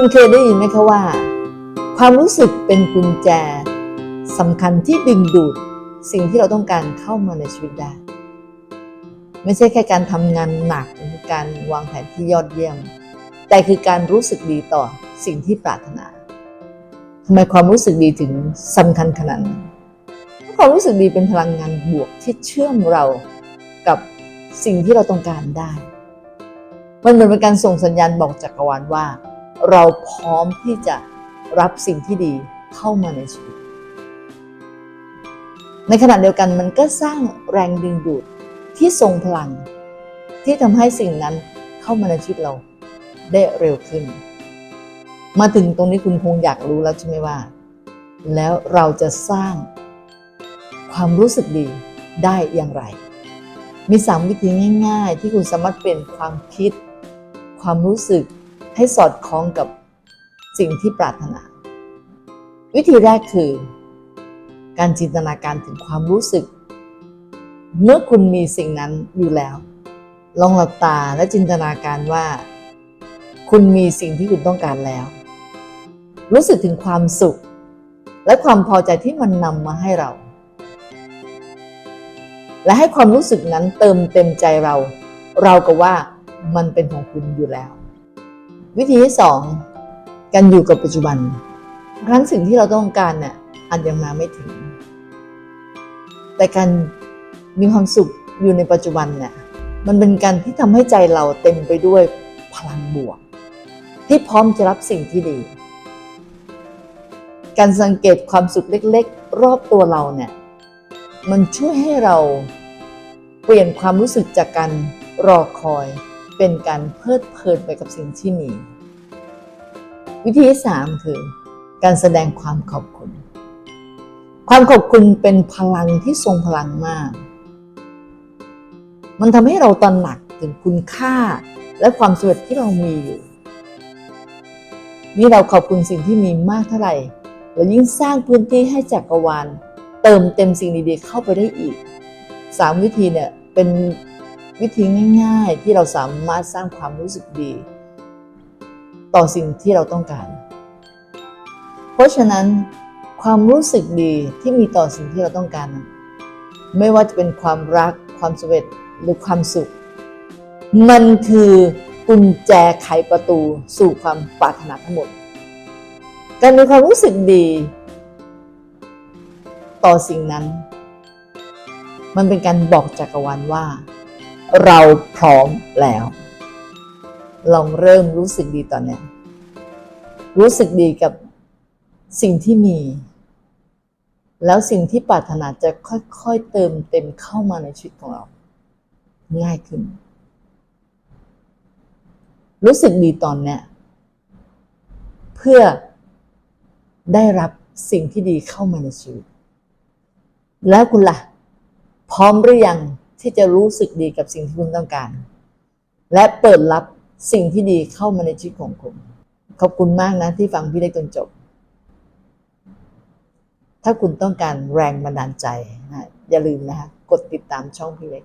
คุณเคยได้ยินไหมคะว่า ความรู้สึกเป็นกุญแจสำคัญที่ดึงดูดสิ่งที่เราต้องการเข้ามาในชีวิตได้ ไม่ใช่แค่การทำงานหนักหรือการวางแผนที่ยอดเยี่ยม แต่คือการรู้สึกดีต่อสิ่งที่ปรารถนาทำไมความรู้สึกดีถึงสำคัญขนาดนั้นเพราะความรู้สึกดีเป็นพลังงานบวกที่เชื่อมเรากับสิ่งที่เราต้องการได้ มันเหมือนเป็นการส่งสัญญาณบอกจักรวาลว่า เราพร้อมที่จะรับสิ่งที่ดีเข้ามาในชีวิต ในขณะเดียวกันมันก็สร้างแรงดึงดูดที่ทรงพลัง ที่ทำให้สิ่งนั้นเข้ามาในชีวิตเราได้เร็วขึ้น มาถึงตรงนี้คุณคงอยากรู้แล้วใช่ไหมว่า แล้วเราจะสร้างความรู้สึกดีได้อย่างไร มีสามวิธีง่าย ๆ ที่คุณสามารถเปลี่ยนความคิด ความรู้สึก ให้สอดคล้องกับสิ่งที่ปรารถนา วิธีแรกคือ การจินตนาการถึงความรู้สึก เมื่อคุณมีสิ่งนั้นอยู่แล้ว ลองหลับตาและจินตนาการว่า คุณมีสิ่งที่คุณต้องการแล้ว รู้สึกถึงความสุข และความพอใจที่มันนำมาให้เรา และให้ความรู้สึกนั้นเติมเต็มใจเรา เราก็ว่ามันเป็นของคุณอยู่แล้ว วิธีที่สองการอยู่กับปัจจุบันครั้งสิ่งที่เราต้องการเนี่ยอาจยังมาไม่ถึง แต่การมีความสุขอยู่ในปัจจุบันเนี่ยมันเป็นการที่ทำให้ใจเราเต็มไปด้วยพลังบวก ที่พร้อมจะรับสิ่งที่ดี การสังเกตความสุขเล็ก ๆ รอบตัวเราเนี่ยมันช่วยให้เราเปลี่ยนความรู้สึกจากการรอคอย เป็นการเพลิดเพลินไปกับสิ่งที่มี วิธีที่สามคือการแสดงความขอบคุณ ความขอบคุณเป็นพลังที่ทรงพลังมาก มันทำให้เราตระหนักถึงคุณค่าและความสำเร็จที่เรามีอยู่นี่เราขอบคุณสิ่งที่มีมากเท่าไหร่เรายิ่งสร้างพื้นที่ให้จักรวาล เติมเต็มสิ่งดีๆเข้าไปได้อีกสามวิธีเนี่ยเป็น วิธีง่าย ๆ ที่เราสามารถสร้างความรู้สึกดี ต่อสิ่งที่เราต้องการ เพราะฉะนั้นความรู้สึกดีที่มีต่อสิ่งที่เราต้องการ ไม่ว่าจะเป็นความรัก ความสำเร็จหรือความสุข มันคือกุญแจไขประตูสู่ความปรารถนาทั้งหมด การมีความรู้สึกดี ต่อสิ่งนั้น มันเป็นการบอกจักรวาลว่า เราพร้อมแล้ว ลองเริ่มรู้สึกดีตอนนี้รู้สึกดีกับสิ่งที่มี แล้วสิ่งที่ปรารถนาจะค่อยๆเติมเต็มเข้ามาในชีวิตของเรา ง่ายขึ้น รู้สึกดีตอนเนี้ยเพื่อได้รับสิ่งที่ดีเข้ามาในชีวิต แล้วคุณล่ะ พร้อมหรือยัง ที่จะรู้สึกดีกับสิ่งที่คุณต้องการ และเปิดรับสิ่งที่ดีเข้ามาในชีวิตของคุณ ขอบคุณมากนะที่ฟังพี่เล็กจนจบ ถ้าคุณต้องการแรงบันดาลใจนะอย่าลืมนะคะกดติดตามช่องพี่เล็ก